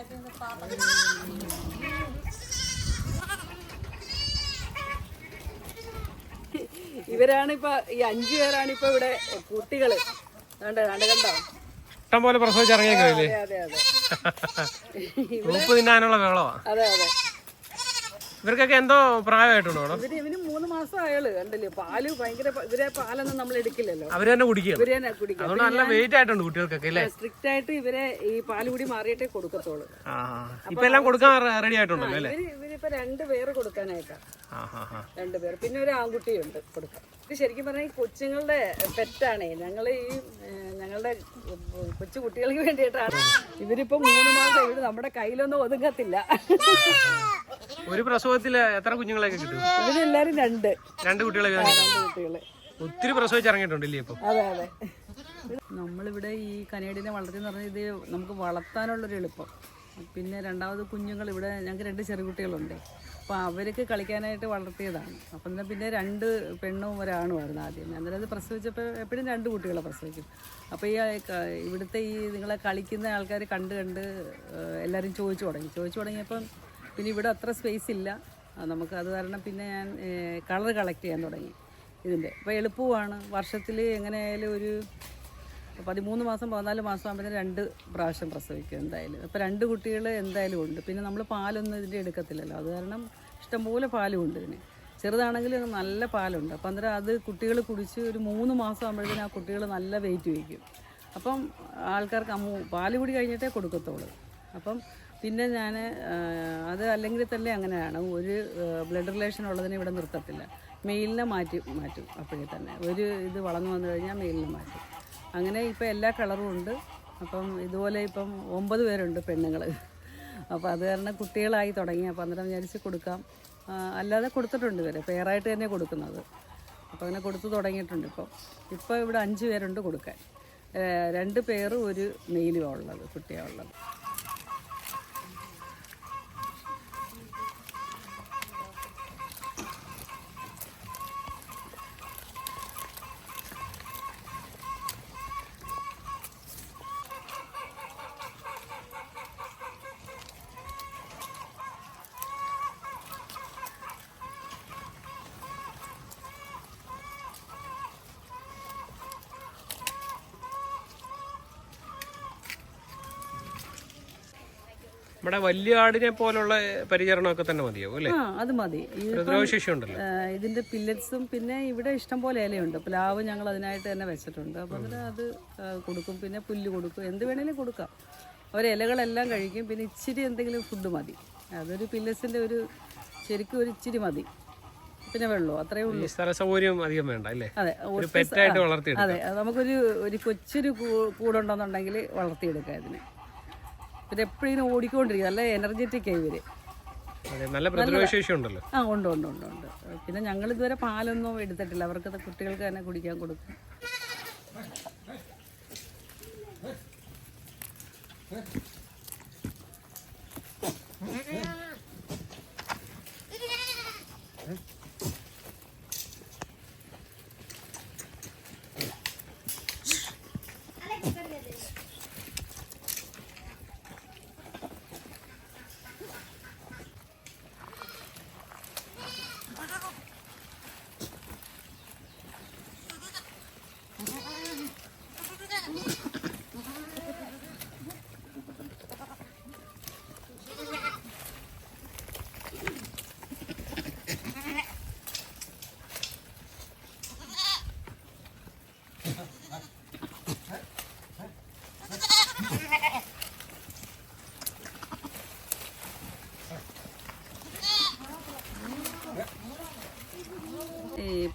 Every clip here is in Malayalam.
ഇവരാണ് ഇപ്പൊ ഈ അഞ്ചു പേരാണ് ഇപ്പൊ ഇവിടെ കുട്ടികൾ. കണ്ടോ കണ്ടോ കണ്ടോ? ഇഷ്ടം പോലെ പ്രസവിച്ച് ഇറങ്ങിയേക്കില്ലേ അതെ അതെ അതെ. ഉപ്പ് തിന്നാനുള്ള അതെ അതെ. ഇവർക്കൊക്കെ എന്തോ പ്രായമായിട്ടുണ്ടോ ഇവർ ഇവന് മൂന്ന് മാസം അയാൾ കണ്ടല്ലേ? പാൽ ഭയങ്കര ഇവരെ പാലൊന്നും നമ്മൾ എടുക്കില്ലല്ലോ. അവർ തന്നെ കുടിക്കുക ഇവർ തന്നെ കുടിക്കും അതുകൊണ്ട് നല്ല വെയിറ്റ് ആയിട്ടുണ്ട് കുട്ടികൾക്കൊക്കെ അല്ലേ? സ്ട്രിക്റ്റ് ആയിട്ട് ഇവരെ ഈ പാൽ കൂടി മാറിയിട്ടേ കൊടുക്കത്തുള്ളൂ. ആ ഇപ്പൊ എല്ലാം കൊടുക്കാൻ റെഡി ആയിട്ടുണ്ടല്ലോ അല്ലേ? ഇവരിപ്പൊ രണ്ട് പേര് കൊടുക്കാനായിട്ടാ. ആ ആ ആ. രണ്ട് പേര്. പിന്നെ ഒരു ആൺകുട്ടിയുണ്ട് കൊടുക്കാൻ. ഇത് ശരിക്കും പറഞ്ഞാൽ ഈ കൊച്ചുങ്ങളുടെ പെറ്റാണേ. ഞങ്ങൾ ഈ ഞങ്ങളുടെ കൊച്ചു കുട്ടികൾക്ക് വേണ്ടിയിട്ടാണ് ഇവരിപ്പോ മൂന്ന് മാസം ഇവർ നമ്മുടെ കയ്യിലൊന്നും ഒതുങ്ങത്തില്ല. ഒരു പ്രസവത്തിൽ എത്ര കുഞ്ഞുങ്ങളെ കിട്ടും? എല്ലാരും രണ്ട്. രണ്ട് കുട്ടികളെ രണ്ട് കുട്ടികൾ. ഒത്തിരി പ്രസവിച്ച് ഇറങ്ങിയിട്ടുണ്ടല്ലേ ഇപ്പൊ? അതെ അതെ. നമ്മളിവിടെ ഈ കനേഡിനെ വളർത്തി പറഞ്ഞാൽ ഇത് നമുക്ക് വളർത്താനുള്ളൊരു എളുപ്പം. പിന്നെ രണ്ടാമത് കുഞ്ഞുങ്ങൾ ഇവിടെ ഞങ്ങൾക്ക് രണ്ട് ചെറിയ കുട്ടികളുണ്ട് അപ്പോൾ അവർക്ക് കളിക്കാനായിട്ട് വളർത്തിയതാണ്. അപ്പം എന്നാൽ പിന്നെ രണ്ട് പെണ്ണും ഒരാണുമായിരുന്നു ആദ്യം. അന്നേരം അത് പ്രസവിച്ചപ്പോൾ എപ്പോഴും രണ്ട് കുട്ടികളെ പ്രസവിക്കും. അപ്പോൾ ഈ ഇവിടുത്തെ ഈ നിങ്ങളെ കളിക്കുന്ന ആൾക്കാർ കണ്ട് കണ്ട് എല്ലാവരും ചോദിച്ചു തുടങ്ങി. ചോദിച്ചു തുടങ്ങിയപ്പം പിന്നെ ഇവിടെ അത്ര സ്പേസ് ഇല്ല. നമുക്ക് അത് കാരണം പിന്നെ ഞാൻ കളർ കളക്ട് ചെയ്യാൻ തുടങ്ങി ഇതിന്റെ. അപ്പോൾ എളുപ്പമാണ് വർഷത്തിൽ എങ്ങനെയായാലും ഒരു പതിമൂന്ന് മാസം പതിനാല് മാസം ആകുമ്പോൾ രണ്ട് പ്രാവശ്യം പ്രസവിക്കും എന്തായാലും. അപ്പോൾ രണ്ട് കുട്ടികൾ എന്തായാലും ഉണ്ട്. പിന്നെ നമ്മൾ പാലൊന്നും ഇതിന്റെ എടുക്കത്തില്ലല്ലോ. അത് കാരണം ഇഷ്ടംപോലെ പാലും ഉണ്ട് ഇതിന്. ചെറുതാണെങ്കിൽ നല്ല പാലുണ്ട്. അപ്പം അന്നേരം അത് കുട്ടികൾ കുടിച്ച് ഒരു മൂന്ന് മാസം ആകുമ്പോഴത്തേന് ആ കുട്ടികൾ നല്ല വെയിറ്റ് വയ്ക്കും. അപ്പം ആൾക്കാർക്ക് അമ്മ പാൽ കൂടി കഴിഞ്ഞിട്ടേ കൊടുക്കത്തുള്ളൂ. അപ്പം പിന്നെ ഞാൻ അത് അല്ലെങ്കിൽ തന്നെ അങ്ങനെയാണ്. ഒരു ബ്ലഡ് റിലേഷൻ ഉള്ളതിനെ ഇവിടെ നിർത്തത്തില്ല. മെയിലിനെ മാറ്റി മാറ്റും അപ്പോഴേ തന്നെ. ഒരു ഇത് വളർന്നു വന്നു കഴിഞ്ഞാൽ മെയിലിനെ മാറ്റും. അങ്ങനെ ഇപ്പം എല്ലാ കളറും ഉണ്ട്. അപ്പം ഇതുപോലെ ഇപ്പം ഒമ്പത് പേരുണ്ട് പെണ്ണുങ്ങൾ അപ്പോൾ അത് കാരണം കുട്ടികളായി തുടങ്ങി. അപ്പോൾ അന്നേരം വിചാരിച്ച് കൊടുക്കാം. അല്ലാതെ കൊടുത്തിട്ടുണ്ട് ഇവരെ. പേറായിട്ട് തന്നെ കൊടുക്കുന്നത്. അപ്പോൾ അങ്ങനെ കൊടുത്തു തുടങ്ങിയിട്ടുണ്ട് ഇപ്പം. ഇപ്പോൾ ഇവിടെ അഞ്ച് പേരുണ്ട് കൊടുക്കാൻ. രണ്ട് പേർ ഒരു മെയിലുമാണ് ഉള്ളത് കുട്ടിയാണ് ഉള്ളത്. നമ്മുടെ വലിയ ആടിനെ പോലുള്ള പരിചരണമൊക്കെ തന്നെ മതിയാവും അല്ലേ? ആ അത് മതി. പ്രതിരോധശേഷി ഉണ്ടല്ലോ ഇതിന്റെ പില്ലറ്റ്സും പിന്നെ ഇവിടെ ഇഷ്ടം പോലെ ഇലയുണ്ട്. പ്ലാവ് ഞങ്ങൾ അതിനായിട്ട് തന്നെ വെച്ചിട്ടുണ്ട്. അപ്പോൾ അതിന് അത് കൊടുക്കും. പിന്നെ പുല്ല് കൊടുക്കും. എന്ത് വേണേലും കൊടുക്കാം. അവർ ഇലകളെല്ലാം കഴിക്കും. പിന്നെ ഇച്ചിരി എന്തെങ്കിലും ഫുഡ് മതി. അതൊരു പില്ലറ്റ്സിന്റെ ഒരു ശരിക്കും ഒരു ഇച്ചിരി മതി. പിന്നെ വെള്ളവും അത്രേ ഉള്ളൂ. ഈ സ്ഥല സൗകര്യം അധികം വേണ്ട അല്ലേ? അതെ പെറ്റായിട്ട് ആ, അതെ നമുക്കൊരു ഒരു കൊച്ചൊരു കൂടുണ്ടെന്നുണ്ടെങ്കിൽ വളർത്തിയെടുക്കാം ഇതിനെ. പിന്നെ എപ്പോഴും ഓടിക്കൊണ്ടിരിക്കും നല്ല എനർജറ്റിക് ആയി ഇവർ. നല്ല പ്രതിരോധശേഷി ഉണ്ടല്ലോ. ആ ഉണ്ട് ഉണ്ട് ഉണ്ട് ഉണ്ട്. പിന്നെ ഞങ്ങൾ ഇതുവരെ പാലൊന്നും എടുത്തിട്ടില്ല. അവർക്ക് കുട്ടികൾക്ക് തന്നെ കുടിക്കാൻ കൊടുക്കും. ഈ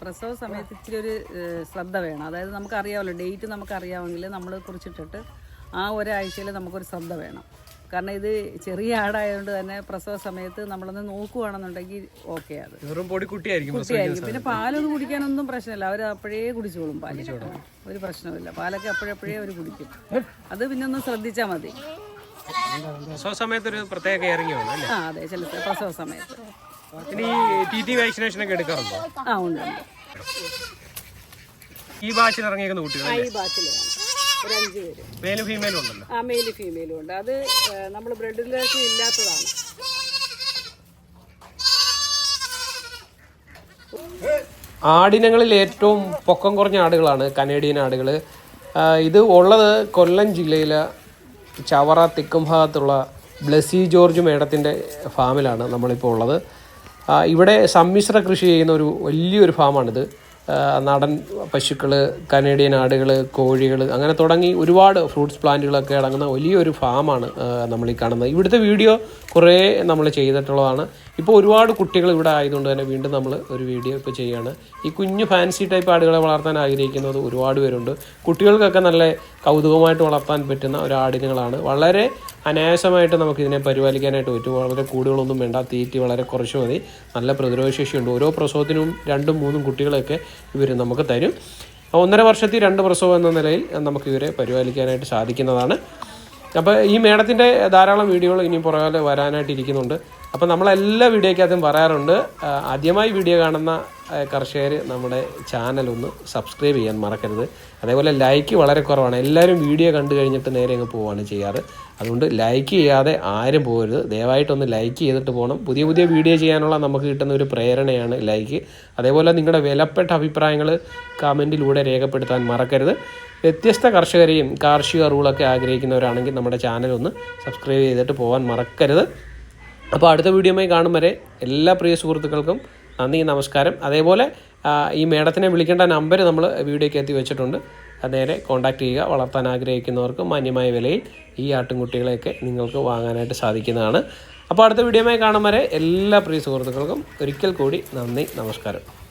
പ്രസവ സമയത്ത് ഇച്ചിരി ഒരു ശ്രദ്ധ വേണം. അതായത് നമുക്കറിയാമല്ലോ ഡേറ്റ് നമുക്കറിയാമെങ്കിൽ നമ്മൾ കുറിച്ചിട്ടിട്ട് ആ ഒരാഴ്ചയിൽ നമുക്കൊരു ശ്രദ്ധ വേണം. കാരണം ഇത് ചെറിയ ആടായതുകൊണ്ട് തന്നെ പ്രസവ സമയത്ത് നമ്മളൊന്ന് നോക്കുവാണെന്നുണ്ടെങ്കിൽ ഓക്കെ അത്. കുട്ടിയായിരിക്കും പിന്നെ പാലൊന്നും കുടിക്കാനൊന്നും പ്രശ്നമില്ല. അവർ അപ്പോഴേ കുടിച്ചോളും പാൽ. ഒരു പ്രശ്നമില്ല പാലൊക്കെ അപ്പോഴപ്പോഴേ അവർ കുടിക്കും. അത് പിന്നെ ഒന്ന് ശ്രദ്ധിച്ചാൽ മതി. പ്രസവ സമയത്ത് ഒരു പ്രത്യേക ആ അതെ. ചില പ്രസവ സമയത്ത്. ടി വാക്സിനേഷൻ ഒക്കെ എടുക്കാറുണ്ടോ ആ ഉണ്ട് ഈ ബാച്ചിൽ ഇറങ്ങിയേക്കുന്ന കുട്ടികൾ ഈ ബാച്ചിൽ ഒരു അഞ്ച് പേര്. മെയിലും ഫീമെയിലും ഉണ്ടല്ലോ. ആ മെയിലും ഫീമെയിലും ഉണ്ട്. അത് നമ്മൾ ബ്ലഡ് റിലേഷൻ ഇല്ലാത്തതാണ്. ആടിനങ്ങളിൽ ഏറ്റവും പൊക്കം കുറഞ്ഞ ആടുകളാണ് കനേഡിയൻ ആടുകൾ ഇത് ഉള്ളത് കൊല്ലം ജില്ലയിലെ ചവറ തെക്കും ഭാഗത്തുള്ള ബ്ലസി ജോർജ് മേഡത്തിന്റെ ഫാമിലാണ് നമ്മളിപ്പോൾ ഉള്ളത്. ഇവിടെ സമ്മിശ്ര കൃഷി ചെയ്യുന്ന ഒരു വലിയൊരു ഫാമാണിത്. നാടൻ പശുക്കൾ കനേഡിയൻ ആടുകൾ കോഴികൾ അങ്ങനെ തുടങ്ങി ഒരുപാട് ഫ്രൂട്ട്സ് പ്ലാന്റുകളൊക്കെ അടങ്ങുന്ന വലിയൊരു ഫാമാണ് നമ്മൾ ഈ കാണുന്നത്. ഇവിടുത്തെ വീഡിയോ കുറേ നമ്മൾ ചെയ്തിട്ടുള്ളതാണ്. ഇപ്പോൾ ഒരുപാട് കുട്ടികൾ ഇവിടെ ആയതുകൊണ്ട് തന്നെ വീണ്ടും നമ്മൾ ഒരു വീഡിയോ ഇപ്പോൾ ചെയ്യുകയാണ് ഈ കുഞ്ഞു ഫാൻസി ടൈപ്പ് ആടുകളെ വളർത്താൻ ആഗ്രഹിക്കുന്നത് ഒരുപാട് പേരുണ്ട്. കുട്ടികൾക്കൊക്കെ നല്ല കൗതുകമായിട്ട് വളർത്താൻ പറ്റുന്ന ഒരു ആടിനുകളാണ് വളരെ അനായാസമായിട്ട് നമുക്ക് ഇതിനെ പരിപാലിക്കാനായിട്ട് പറ്റും. വളരെ കൂടുകളൊന്നും വേണ്ട തീറ്റി വളരെ കുറച്ച് മതി. നല്ല പ്രതിരോധശേഷിയുണ്ട് ഓരോ പ്രസവത്തിനും രണ്ടും മൂന്നും കുട്ടികളെയൊക്കെ ഇവർ നമുക്ക് തരും. ഒന്നര വർഷത്തിൽ രണ്ട് പ്രസവം എന്ന നിലയിൽ നമുക്ക് ഇവരെ പരിപാലിക്കാനായിട്ട് സാധിക്കുന്നതാണ്. അപ്പോൾ ഈ മേഡത്തിന്റെ ധാരാളം വീഡിയോകൾ ഇനി പുറകാലെ വരാനായിട്ട് ഇരിക്കുന്നുണ്ട്. അപ്പോൾ നമ്മളെല്ലാ വീഡിയോയ്ക്കകത്തും പറയാറുണ്ട് ആദ്യമായി വീഡിയോ കാണുന്ന കർഷകർ നമ്മുടെ ചാനൽ ഒന്ന് സബ്സ്ക്രൈബ് ചെയ്യാൻ മറക്കരുത്. അതേപോലെ ലൈക്ക് വളരെ കുറവാണ്. എല്ലാവരും വീഡിയോ കണ്ടു കഴിഞ്ഞിട്ട് നേരെ അങ്ങ് പോവുകയാണ് ചെയ്യാറ്. അതുകൊണ്ട് ലൈക്ക് ചെയ്യാതെ ആരും പോകരുത്. ദയവായിട്ടൊന്ന് ലൈക്ക് ചെയ്തിട്ട് പോകണം പുതിയ പുതിയ വീഡിയോ ചെയ്യാനുള്ള നമുക്ക് കിട്ടുന്ന ഒരു പ്രേരണയാണ് ലൈക്ക് അതേപോലെ നിങ്ങളുടെ വിലപ്പെട്ട അഭിപ്രായങ്ങൾ കമന്റിലൂടെ രേഖപ്പെടുത്താൻ മറക്കരുത്. വ്യത്യസ്ത കർഷകരെയും കാർഷിക റൂളൊക്കെ ആഗ്രഹിക്കുന്നവരാണെങ്കിൽ നമ്മുടെ ചാനൽ ഒന്ന് സബ്സ്ക്രൈബ് ചെയ്തിട്ട് പോകാൻ മറക്കരുത്. അപ്പോൾ അടുത്ത വീഡിയോയുമായി കാണും വരെ എല്ലാ പ്രിയ സുഹൃത്തുക്കൾക്കും നന്ദി നമസ്കാരം. അതേപോലെ ഈ മേഡത്തിനെ വിളിക്കേണ്ട നമ്പർ നമ്മൾ വീഡിയോയ്ക്ക് എത്തി വെച്ചിട്ടുണ്ട്. നേരെ കോൺടാക്ട് ചെയ്യുക. വളർത്താൻ ആഗ്രഹിക്കുന്നവർക്ക് മാന്യമായ വിലയിൽ ഈ ആട്ടിൻകുട്ടികളെയൊക്കെ നിങ്ങൾക്ക് വാങ്ങാനായിട്ട് സാധിക്കുന്നതാണ്. അപ്പോൾ അടുത്ത വീഡിയോയുമായി കാണും വരെ എല്ലാ പ്രിയ സുഹൃത്തുക്കൾക്കും ഒരിക്കൽ കൂടി നന്ദി നമസ്കാരം.